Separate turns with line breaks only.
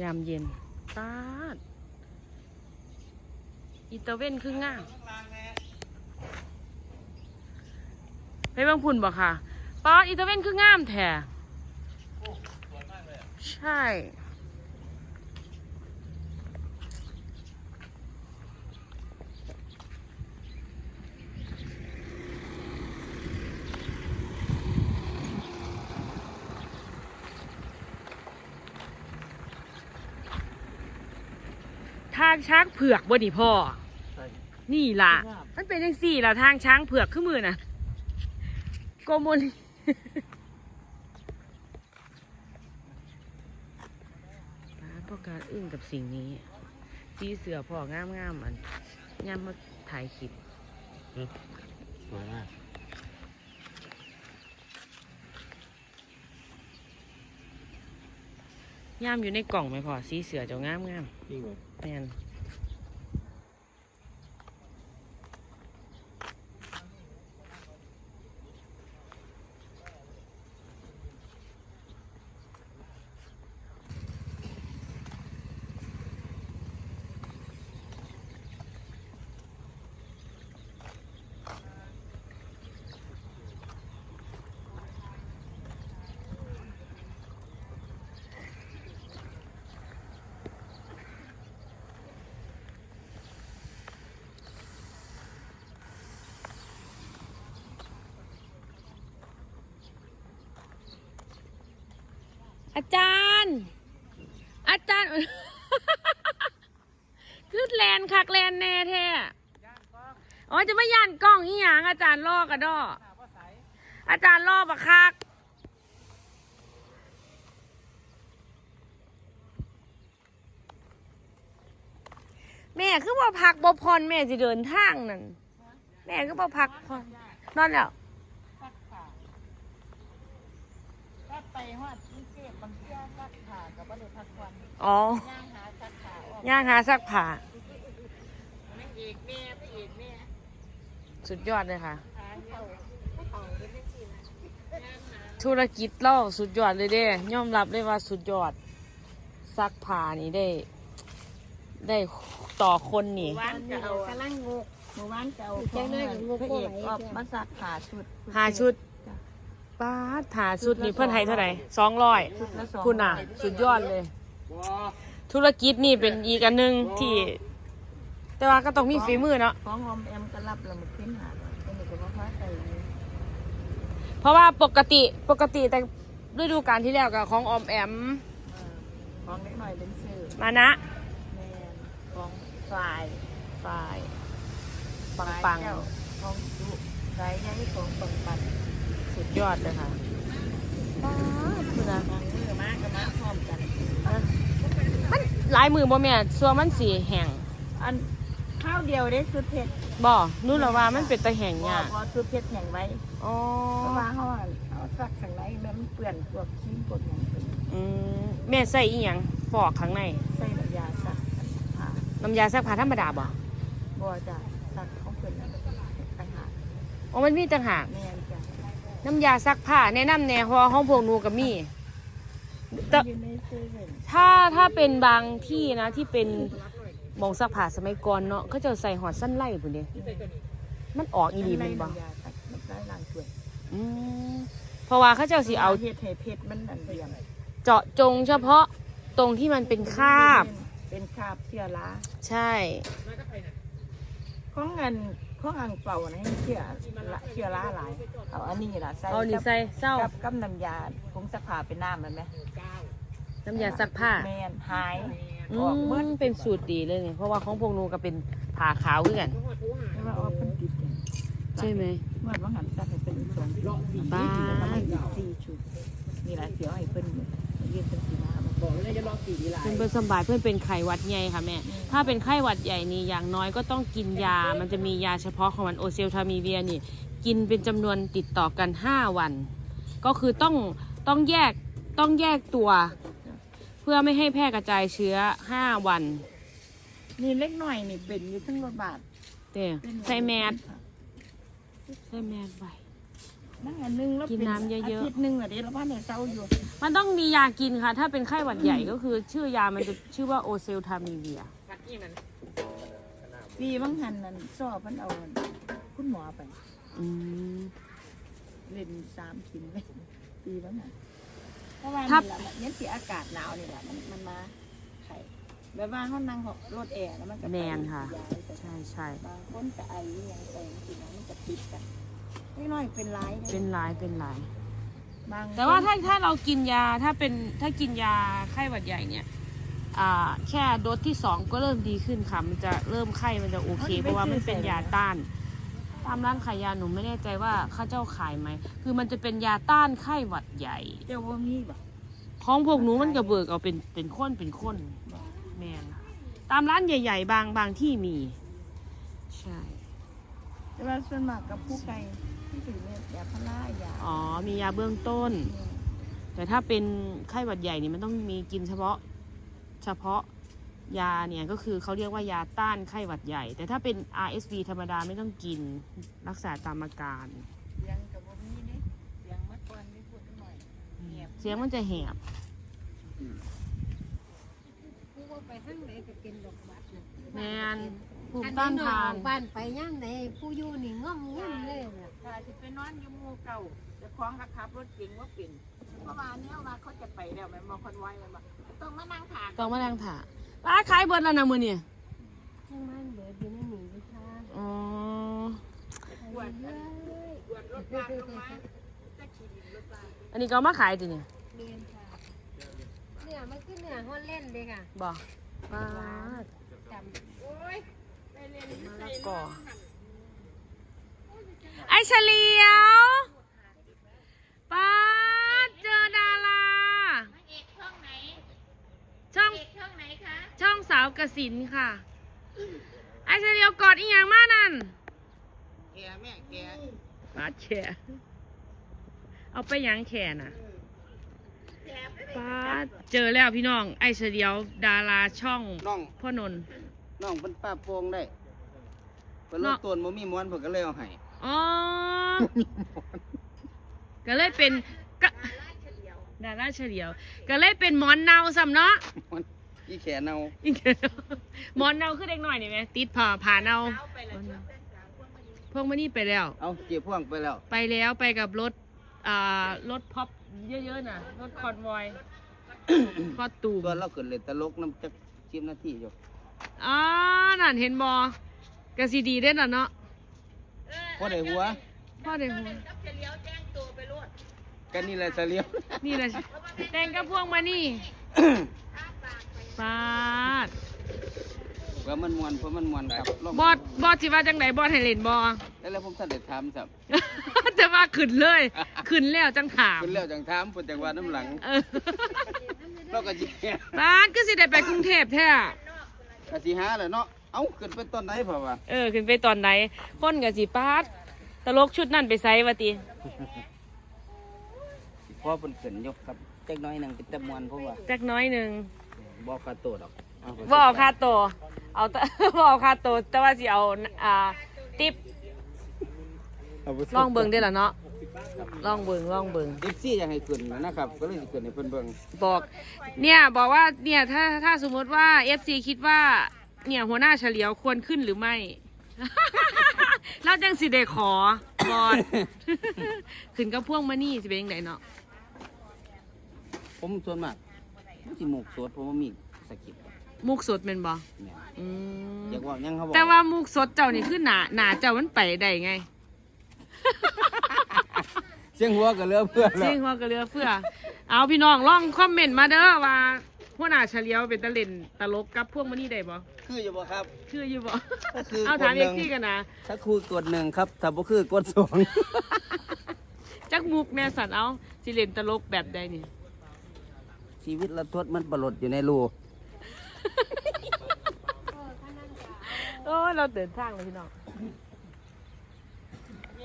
ยามเย็นตาดอีตาเว้นคือง่ามไปบางพุ่นบ่ค่ะป๊อดอีตาเว้นคือง่ามแท้ใช่ ทางช้างเผือกบ่ดิพ่อ
ใช่
นี่ล่ะ
งาม
มันเป็นจังสี่ล่ะทางช้างเผือกขึ้นมือน่ะโกโมลิป้าประกาศอึ้งกับสิ่งนี้ สีเสือพ่องามงามๆอันย่ามมาถ่ายคลิป
สวยมาก
ย่ามอยู่ในกล่องไหมพ่อสีเสือเจ้างามงาม
จริงเหรอ
ๆ อาจารย์ อาจารย์ คือแลนคักแลนแน่แท้อ๋อจะไม่ย่านกล้องอีหยังอาจารย์ลอกระดออาจารย์ลอกบักคักแม่คือว่าพักบ่พรแม่จะเดินทางนั่นแม่คือว่าพักพรนอนแล้ว
ไปฮอด บางเที่ยซักผ้ากับบ่ได้พักผ่อน
อ๋อย่าง
หาซักผ้าออก
ย่างหาซักผ้า
นางเอกแม่พระเอกแม่
สุดยอดเลยค่ะ
หาเหี่ยวผู้เฒ่าเป็นจังซี่ล่ะย่างหา
ธุรกิจเล่าสุดยอดเลยเด้ยอมรับเลยว่าสุดยอดซักผ้านี่ได้ ได้ต่อคนนี่
หมู่บ้านก็เอากำลังงกหมู่บ้านก็เอาของพระเอกออกมาซักผ้าชุด
หาชุด ป้าดหาชุดนี่เพื่อนให้เท่าไหร่สองร้อย
ชุดละสอง
คุณน่ะ สุดยอดเลย ธุรกิจนี่เป็นอีกอันหนึ่งที่ แต่ว่าก็ต้องมีฝีมือเนาะ
ของหอมแอมก็รับแล้วมันขึ้นหาเป็นนี่ก็บ่พาไปนี่
เพราะว่าปกติปกติแต่ฤดูกาลที่แล้วกับของออมแอม
เออของเล็กหน่อยเป็นซื้อ
มานะ
แม่นของฝ่าย
ฝ่ายปังปัง
ฝ่ายเจ้าของสุสายใยของปังปัง
สุดยอดเลยค่ะป้าดคุณนะ
มองมือมากกับมาพร้อมกัน
มันหลายมือบ่แม่ส่วนมันสีแห้ง
อันข้าวเดียวได้สุดเผ็ด
บ่นู่นละว่ามันเป็นตะแห้ง
ว่ายา
ก
ว่าสุดเผ็ดอย่างไร
อ๋อ
เพราะว่าเขาอะเขาซักข้างในแล้วมันเปื่อนพวกชิ้นพวกอย่างเป็น
อืมแม่ใส่อีหยังฟอกข้างใน
ใส่น้ำยาซักผ้า
น้ำยาซักผ้าธรรมดาบ่
บัวจะซักของเพิ่นนั่นต่างหาก
อ๋อมันมีต่างหาก
แม่ นจ้ะ
น้ำยาซักผ้าแนะนำแน่เพราะว่าห้องพวกหนูก็มีแต่
อยู่ในเซเว่น
ถ้าถ้าเป็นบางที่นะที่เป็นหมองซักผ้าสมัยก่อนเนาะเขาจะใส่หอดสั้นไล่พุ่นเด้มันออกอีหลีแมันบ่
น้ำยาซักน้ำลายล้างถ้วย
อืมเพราะว่าเขาเจ้าสิเอา
เฮ็ดให้เผ็ดมันอันเดียว
เจาะจงเฉพาะตรงที่มันเป็นคราบ
เป็นคราบเชื้อรา
ใช่
ของอัน ของอังเป่านะเชื้อละเชื้อราหลายเอาอันนี้ล่ะใส่
เอานี่
กับ
ใส่เศร้า
กับกับน้ำยาผงซักผ้าเป็นน้ำมันไหม
น้ำยาซักผ้า
แมนหาย
อื
ออกเมื่อ
มเป็นสูตรดีเลยเนี่ยเพราะว่าของพวกหนูก็เป็นผ่าขาวคือกัน
ไม่ว่าเอาเพิ่นติดกัน
ใช่ไหม
เมื่อว่าหันซักให้เป็นสองสี่
บ้า
แล้วมันอีกสี่ชุดนี่แหละเสียวให้เพิ่นเรียกเพิ่นสีมา บอกเลยจะรอสี่นี่แหละ
เพื่อนเป็นสำบายเพื่อนเป็นไข้หวัดใหญ่ค่ะแม่ ถ้าเป็นไข้หวัดใหญ่นี่อย่างน้อยก็ต้องกินยา มันจะมียาเฉพาะของมันโอเซลทามีเวียนี่ กินเป็นจำนวนติดต่อกัน 5 วัน ก็คือต้องต้องแยกต้องแยกตัว เพื่อไม่ให้แพร่กระจายเชื้อ 5 วัน
นี่เล็กหน่อยนี่เป็นอยู่ทั้งรถบาท
เด้อ
เป็น
ใส่แมสใส่แมสไว้
นั่งอันหนึงแล้ว
กินน้ำเยอะๆ
อาทิตย์หนึงอะเดี๋ยวเราบ้านเนี่ยเศร้าอยู่
มันต้องมียากินค่ะ ถ้าเป็นไข้หวัดใหญ่ก็คือ ชื่อยามันจะชื่อว่าโอเซลทามีเวีย
ปีบางหันนั่นสอบมันเอาคุณหมอไป
อืม
เล่นสามขินเลยปีบางหันเพราะว่า
ถ้า
นี่แหละเนี่ยสีอากาศหนาวนี่แหละมันมันมาไข่แบบว่าเขานั่งรถแอร์แล้วมันก็ไป
แมนค่ะ
ย้ายไป
ใช่ใช่
บางคนจะไออหย่างแต่งสินะมันจะติดกัน เล็กน้อยเป็นร้ายลย
เป็นหลายเป็นหลาย
บาง
แต่ว่าถ้าถ้าเรากินยาถ้าเป็นถ้ากินยาไข้หวัดใหญ่เนี่ย อ่า แค่โดสที่สองก็เริ่มดีขึ้นค่ะมันจะเริ่มไข้มันจะโอเค เพราะว่ามันเป็นยาต้าน ตามร้านขายยาหนูไม่แน่ใจว่าเข้าเจ้าขายไหมคือมันจะเป็นยาต้านไข้หวัดใหญ่
เจ้าว่ามีบ่
ของพวกหนูมันกระเบิกเอาเป็นเป็นข้นเป็นข้นแมนค่ะตามร้านใหญ่ ๆ บางบางที่มี ใช่
แต่ว่าส่วนมากกับผู้ไก่ ที่ถือเนี่ยยาพารายา
อ๋อ มียาเบื้องต้น แต่ถ้าเป็นไข้หวัดใหญ่นี่มันต้องมีกินเฉพาะ เฉพาะยาเนี่ยก็คือเขาเรียกว่ายาต้านไข้หวัดใหญ่ แต่ถ้าเป็น RSV ธรรมดาไม่ต้องกินรักษาตามอาการ
เสียงกับบ่มีเนี่ยเสียงเมื่อก่อนไม่พูดหน่อยเงียบ
เสียงมันจะแหบ
ผู้ว่าไปทั้งไหนก็เป็นดอกบัดน่ะ
แมนภูมิต้านทาน
บ้านไปย่างไหนผู้อยู่นี่ง่อมง่มเลยน่ะ
ถ้าจะไปนอนอยู่หมู่เก่าเจะคล้าของขับรถเก่งว่าเป็นเพราะว่าเนี่ยว่าเขาจะไปแล้วแม่นบางคนไว้แม่นบ่ต้องมานั่งถาก
ต้องมานั่งถ่าร้านขายเบิร์ดแล้วนะมือเนี่ย
ช่างมันเบิดอยู่ในหนีอยู่ค่ะ
อ๋อ
ปวด
เย
นะ
อะ
ปวดรถลากลงมาจะขี่ดินรถลาก
อันนี้ก็เอามาขายจิเนี่ย
เรียนค่ะเนี่ยมันคือเนื้อห้อนเล่นเลยค่ะ
บอกมา
จำ
โอ้ยไปเรียน
มะละกอ ไอเฉลียวป้าดเจอดารา
เอกช่องไหน
ช่อง
เอกช่องไหนคะ
ช่องสาวกสินค่ะ ไอเฉลียวกอดอีหยังมานั่น
แกแม่แก
ปาดแขเอาไปหยังแขน่ะป้าดเจอแล้วพี่น้องไอเฉลียวดาราช่อง
น้อง
พ่อนนท์
น้องเป็นป้าโป่งได้เพิ่น
เนาะ
ลดต้นบ่มีม้วนเพิ่นก็เลยเอาให้
อ๋อ ก็เลยเป็นก็ดาราเฉลียว ก็เลยเป็นหมอนเนาซ้ำเนาะ
มันอีแขนเอา
อีกแล้วหมอนเนาคือเด็กหน่อยนี่ไหมติดผ่าผ่าเนาพวกมันนี่ไปแล้ว
เอาเก็บพ่วงไปแล้ว
ไปแล้วไปกับรถอ่ารถพ็อปเยอะๆน่ะ รถคอนวอยคอตูม
ส่วนเราขึ้นเล่นตลกน้ำจัก10นาทีอยู่
อ๋อนั่นเห็นบอกระสีดีเด้อน่ะเนาะ
พอได้หัว
พ่อเด็กหัว
กันนี่แหละเสลียว
นี่แหละแต่งกับพวงมานี่ปาด
ว่ามันม่วนเพราะมันม่วนครับลอง
บอดบอดสิว่าจังไหนบอดให้เล่นบอ
แล้วแล้วผมท่านได้ถามซับ
จะว่าขึ้นเลย ขึ้นแล้วจังถาม
เพิ่นแล้วจังถามเพิ่นจังว่าน้ำหลัง
เออ
เราก็สิ
ปาดก็สิได้ไปกรุงเทพแท้
ก็สิหาแหละเนาะ เอ้าขึ้นไปตอนไหนเพราะว่า
เออขึ้นไปตอนไหนคนกับสิปาดตลกชุดนั่นไปไซวะติ
พอเพิ่นขึ้นยกครับจักหน้อยหนึงเป็นตะม่วนเพราะว่า
จักน้อยหนึ่ง
บ่ค่าโตดอกเา
บเอาค่าโตวเอาแต่บเอาค่าโตวแต่ว่าสิเอาอ่าติปา
ไป
ลองเบิ่งได้อล่ะเนาะลองเบิ่งลองเบิ่ง
เอฟซีอยากให้ขึ้นนะครับ ก็เลยสิขึ้นให้เพิ่นเบิ่ง
บอกเนี่ยบอกว่าเนี่ยถ้าถ้าสมมติว่า FC คิดว่า เนี่ยหัวหน้าเฉลียวควรขึ้นหรือไม่ เราจังสิได้ขอบอด ขึ้นกับพวงมานี่สิเป็นยังไงเนาะ
ผมส่วนมากมันสิหมกสดผมว่ามีสกิปต์
มุกสดเป็นบ่
แม่น
อืม
อยากว่าหยังเขาบอก
แต่ว่ามุกสดเจ้านี่คือหนาหนาเจ้ามันไปได้ไง
เสียงหัวก็เหลือเพื่อ
จ
แล้
ริ
ว
งหัวกระเรือเพื่อเอาพี่น้องลองคอมเมนต์มาเด้อว่า หัวหน้าเฉลียวเป็นตะเล่นตลกกับพวกมานี่ได้บ่
คืออยู่บ่ครับ
ชื่ออยู่บ่
ก็คือ
เอาถาม
ก
เอ
ดหนึ่
ก
ง
ซี่กันนะ
ถ้าคุยกดหนึ่งครับถ้าบ่คือกดสอง
จักมุกแน่สันเอาสิเล่นตลกแบบใดนี่
ชีวิตละทดมันประหลดอยู่ในรู
โอ้ยเราเดินทางเลยพี่น้อง